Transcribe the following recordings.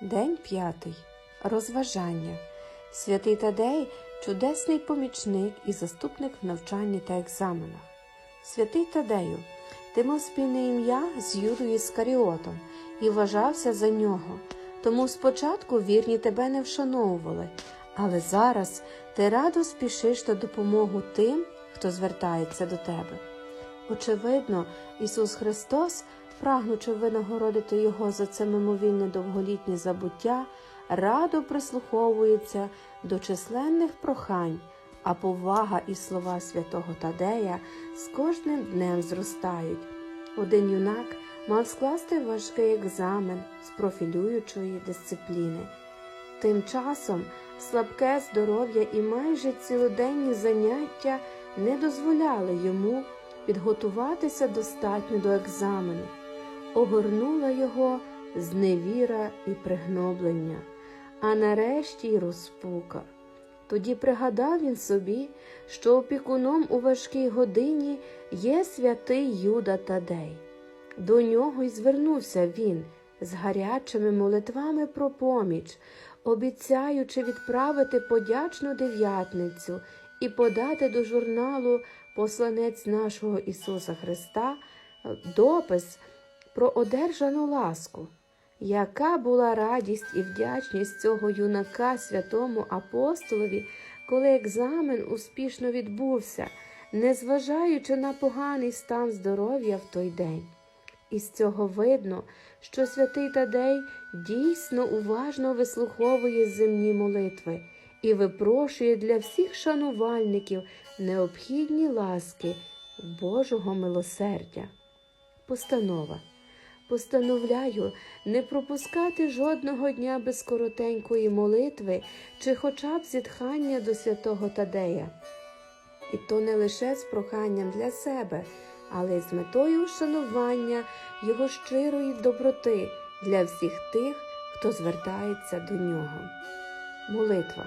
День п'ятий. Розважання. Святий Тадей чудесний помічник і заступник в навчанні та екзаменах. Святий Тадею, ти мав спільне ім'я з Юдою Іскаріотом і вважався за нього. Тому спочатку вірні тебе не вшановували, але зараз ти радо спішиш на допомогу тим, хто звертається до тебе. Очевидно, Ісус Христос, прагнучи винагородити Його за це мимовільне довголітнє забуття, радо прислуховується до численних прохань, а повага і слова святого Тадея з кожним днем зростають. Один юнак мав скласти важкий екзамен з профілюючої дисципліни. Тим часом слабке здоров'я і майже цілоденні заняття не дозволяли йому підготуватися достатньо до екзамену. Огорнула його зневіра і пригноблення, а нарешті й розпука. Тоді пригадав він собі, що опікуном у важкій годині є святий Юда Тадей. До нього й звернувся він з гарячими молитвами про поміч, обіцяючи відправити подячну дев'ятницю і подати до журналу Посланець нашого Ісуса Христа допис про одержану ласку. Яка була радість і вдячність цього юнака святому апостолові, коли екзамен успішно відбувся, незважаючи на поганий стан здоров'я в той день. Із цього видно, що святий Тадей дійсно уважно вислуховує земні молитви і випрошує для всіх шанувальників необхідні ласки Божого милосердя. Постанова. Постановляю не пропускати жодного дня без коротенької молитви чи хоча б зітхання до святого Тадея. І то не лише з проханням для себе, але й з метою вшанування його щирої доброти для всіх тих, хто звертається до нього. Молитва.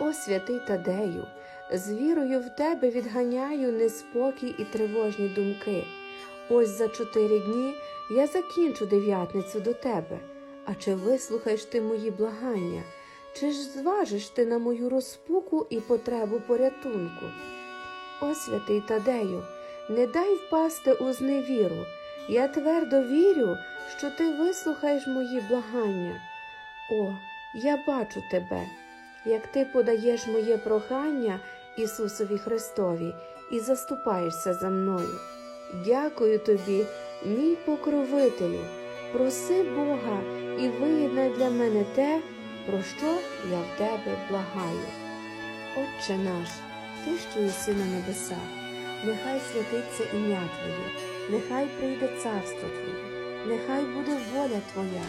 О святий Тадею, з вірою в тебе відганяю неспокій і тривожні думки. Ось за чотири дні я закінчу дев'ятницю до тебе. А чи вислухаєш ти мої благання? Чи ж зважиш ти на мою розпуку і потребу порятунку? О святий Тадею, не дай впасти у зневіру. Я твердо вірю, що ти вислухаєш мої благання. О, я бачу тебе, як ти подаєш моє прохання Ісусові Христові і заступаєшся за мною. Дякую тобі, мій покровителю. Проси Бога і виєднай для мене те, про що я в тебе благаю. Отче наш, ти, що єси на небесах, нехай святиться ім'я Твоє, нехай прийде царство Твоє, нехай буде воля Твоя,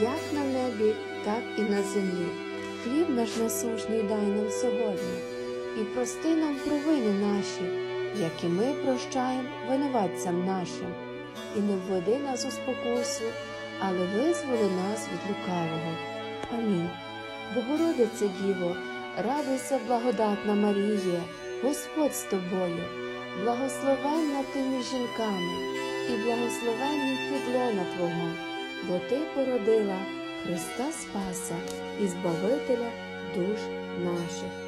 як на небі, так і на землі. Хліб наш насушний дай нам сьогодні, і прости нам провини наші, як і ми прощаємо винуватцям нашим, і не введи нас у спокусу, але визволи нас від лукавого. Амінь. Богородице Діво, радуйся, благодатна Маріє, Господь з тобою, благословенна ти між жінками, і благословенний підлона Твого, бо Ти породила Христа Спаса і Збавителя душ наших.